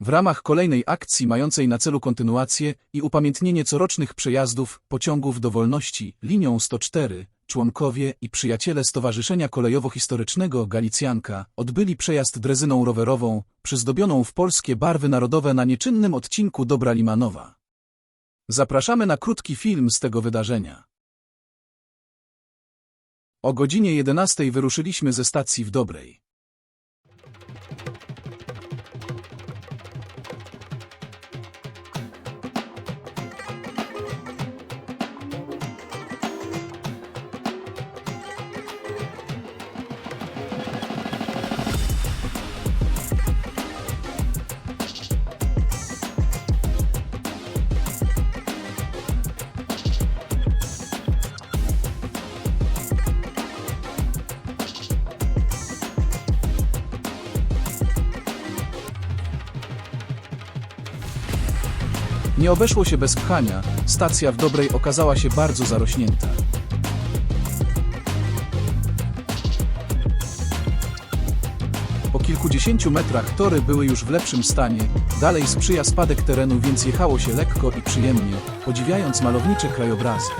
W ramach kolejnej akcji mającej na celu kontynuację i upamiętnienie corocznych przejazdów pociągów do wolności linią 104, członkowie i przyjaciele Stowarzyszenia Kolejowo-Historycznego Galicjanka odbyli przejazd drezyną rowerową przyzdobioną w polskie barwy narodowe na nieczynnym odcinku Dobra Limanowa. Zapraszamy na krótki film z tego wydarzenia. O godzinie 11 wyruszyliśmy ze stacji w Dobrej. Nie obeszło się bez pchania, stacja w Dobrej okazała się bardzo zarośnięta. Po kilkudziesięciu metrach tory były już w lepszym stanie, dalej sprzyja spadek terenu, więc jechało się lekko i przyjemnie, podziwiając malownicze krajobrazy.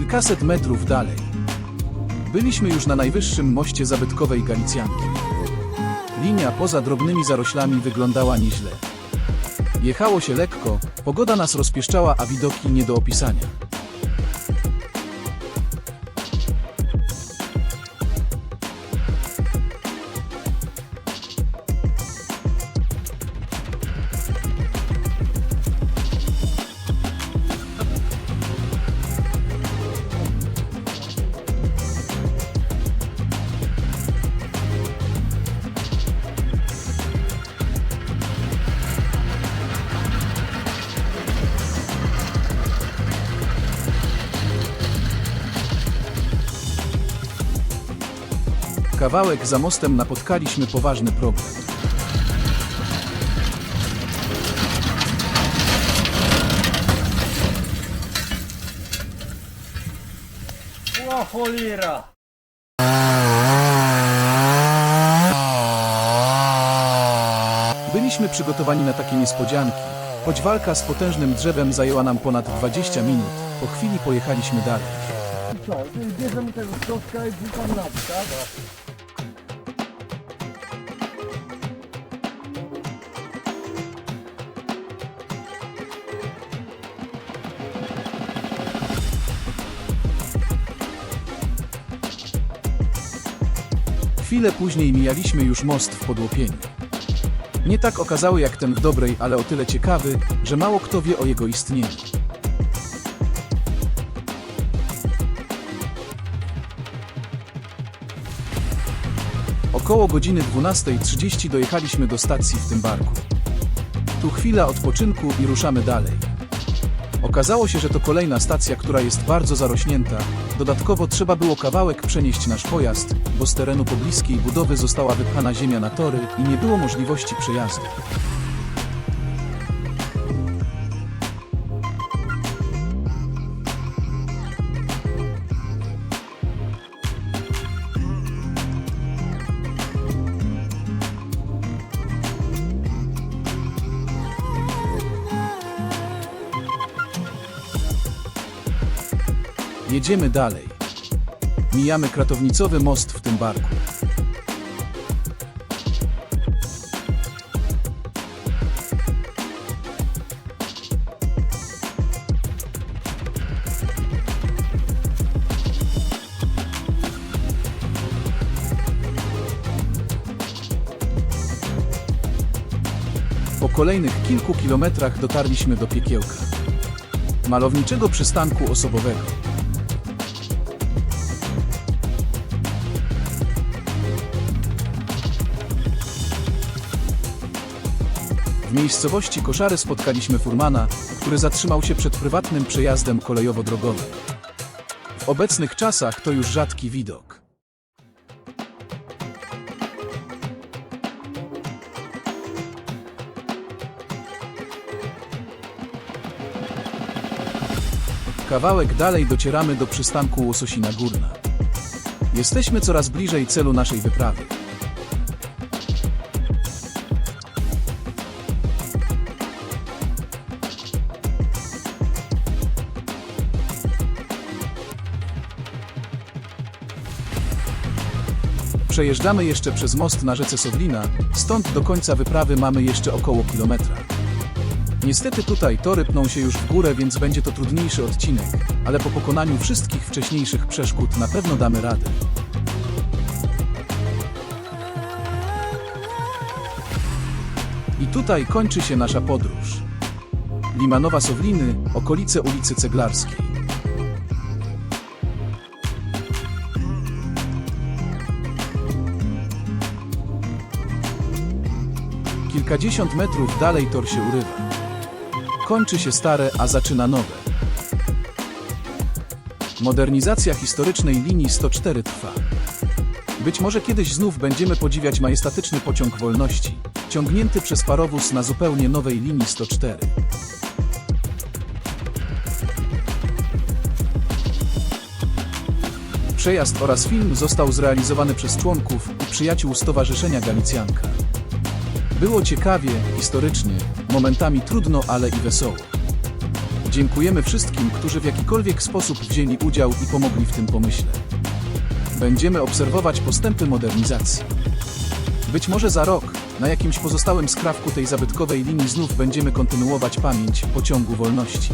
Kilkaset metrów dalej. Byliśmy już na najwyższym moście zabytkowej Galicjanki. Linia poza drobnymi zaroślami wyglądała nieźle. Jechało się lekko, pogoda nas rozpieszczała, a widoki nie do opisania. Kawałek za mostem napotkaliśmy poważny problem. O cholera! Byliśmy przygotowani na takie niespodzianki, choć walka z potężnym drzewem zajęła nam ponad 20 minut. Po chwili pojechaliśmy dalej. Co? Bierzemy tego stożka i wrzucam na dół, tak? Chwilę później mijaliśmy już most w podłopieniu. Nie tak okazały jak ten w Dobrej, ale o tyle ciekawy, że mało kto wie o jego istnieniu. Około godziny 12.30 dojechaliśmy do stacji w tym barku. Tu chwila odpoczynku i ruszamy dalej. Okazało się, że to kolejna stacja, która jest bardzo zarośnięta. Dodatkowo trzeba było kawałek przenieść nasz pojazd, bo z terenu pobliskiej budowy została wypchana ziemia na tory i nie było możliwości przejazdu. Jedziemy dalej. Mijamy kratownicowy most w tym barku. Po kolejnych kilku kilometrach dotarliśmy do piekiełka. Malowniczego przystanku osobowego. W miejscowości Koszary spotkaliśmy furmana, który zatrzymał się przed prywatnym przejazdem kolejowo-drogowym. W obecnych czasach to już rzadki widok. Kawałek dalej docieramy do przystanku Łososina Górna. Jesteśmy coraz bliżej celu naszej wyprawy. Przejeżdżamy jeszcze przez most na rzece Sowlina, stąd do końca wyprawy mamy jeszcze około kilometra. Niestety tutaj tory pną się już w górę, więc będzie to trudniejszy odcinek, ale po pokonaniu wszystkich wcześniejszych przeszkód na pewno damy radę. I tutaj kończy się nasza podróż. Limanowa Sowliny, okolice ulicy Ceglarskiej. Kilkadziesiąt metrów dalej tor się urywa. Kończy się stare, a zaczyna nowe. Modernizacja historycznej linii 104 trwa. Być może kiedyś znów będziemy podziwiać majestatyczny pociąg wolności, ciągnięty przez parowóz na zupełnie nowej linii 104. Przejazd oraz film został zrealizowany przez członków i przyjaciół Stowarzyszenia Galicjanka. Było ciekawie, historycznie, momentami trudno, ale i wesoło. Dziękujemy wszystkim, którzy w jakikolwiek sposób wzięli udział i pomogli w tym pomyśle. Będziemy obserwować postępy modernizacji. Być może za rok, na jakimś pozostałym skrawku tej zabytkowej linii znów będziemy kontynuować pamięć pociągu wolności.